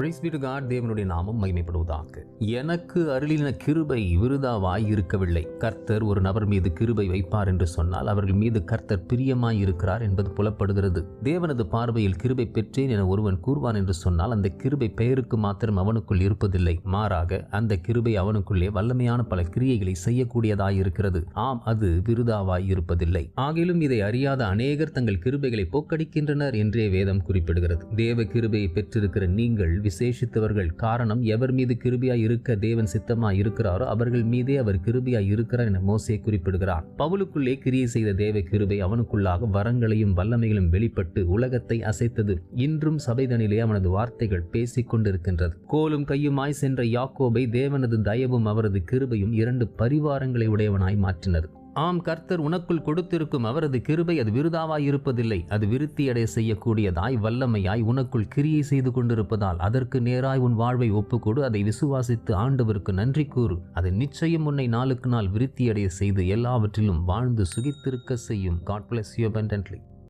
Price bead God தேவனுடைய நாமம் மகிமைப்படுவதாக. எனக்கு அருளின கிருபை விருதாவாய் இருக்கவில்லை. கர்த்தர் ஒரு நபர் மீது கிருபை வைப்பார் என்று சொன்னால் அவர்கள் மீது கர்த்தர் பிரியமாய் இருக்கிறார் என்பது புலப்படுகிறது. தேவனது பார்வையில் கிருபை பெற்றேன் என ஒருவன் கூறுவான் என்று சொன்னால் அந்த கிருபை பெயருக்கு மாத்திரம் அவனுக்குள் இருப்பதில்லை. மாறாக அந்த கிருபை அவனுக்குள்ளே வல்லமையான பல கிரியைகளை செய்யக்கூடியதாய் இருக்கிறது. ஆம் அது விருதாவாய் இருப்பதில்லை. ஆகிலும் இதை அறியாத அநேகர் தங்கள் கிருபைகளை போக்கடிக்கின்றனர் என்றே வேதம் குறிப்பிடுகிறது. தேவ கிருபையை பெற்றிருக்கிற நீங்கள் விசேஷித்தவர்கள். காரணம் எவர் மீது கிருபியாய் இருக்க தேவன் சித்தமாய் இருக்கிறாரோ அவர்கள் மீதே அவர் கிருபியாய் இருக்கிறார் என மோசே குறிப்பிடுகிறார் பவுலுக்குள்ளே கிரியை செய்த தேவ கிருபை அவனுக்குள்ளாக வரங்களையும் வல்லமைகளும் வெளிப்பட்டு உலகத்தை அசைத்தது. இன்றும் சபைதனிலே அவனது வார்த்தைகள் பேசிக் கொண்டிருக்கின்றது கோலும் கையுமாய் சென்ற யாக்கோபை தேவனது தயவும் அவரது கிருபையும் இரண்டு பரிவாரங்களை உடையவனாய் மாற்றினர் ஆம் கர்த்தர் உனக்குள் கொடுத்திருக்கும் அவரது கிருபை அது விருதாவாய் இருப்பதில்லை அது விருத்தியடைய செய்யக்கூடியதாய் வல்லமையாய் உனக்குள் கிரியை செய்து கொண்டிருப்பதால் அதற்கு நேராய் உன் வாழ்வை ஒப்புக்கொடு அதை விசுவாசித்து ஆண்டவருக்கு நன்றி கூறு. அது நிச்சயம் உன்னை நாளுக்கு நாள் விருத்தியடைய செய்து எல்லாவற்றிலும் வாழ்ந்து சுகித்திருக்க செய்யும். God bless you abundantly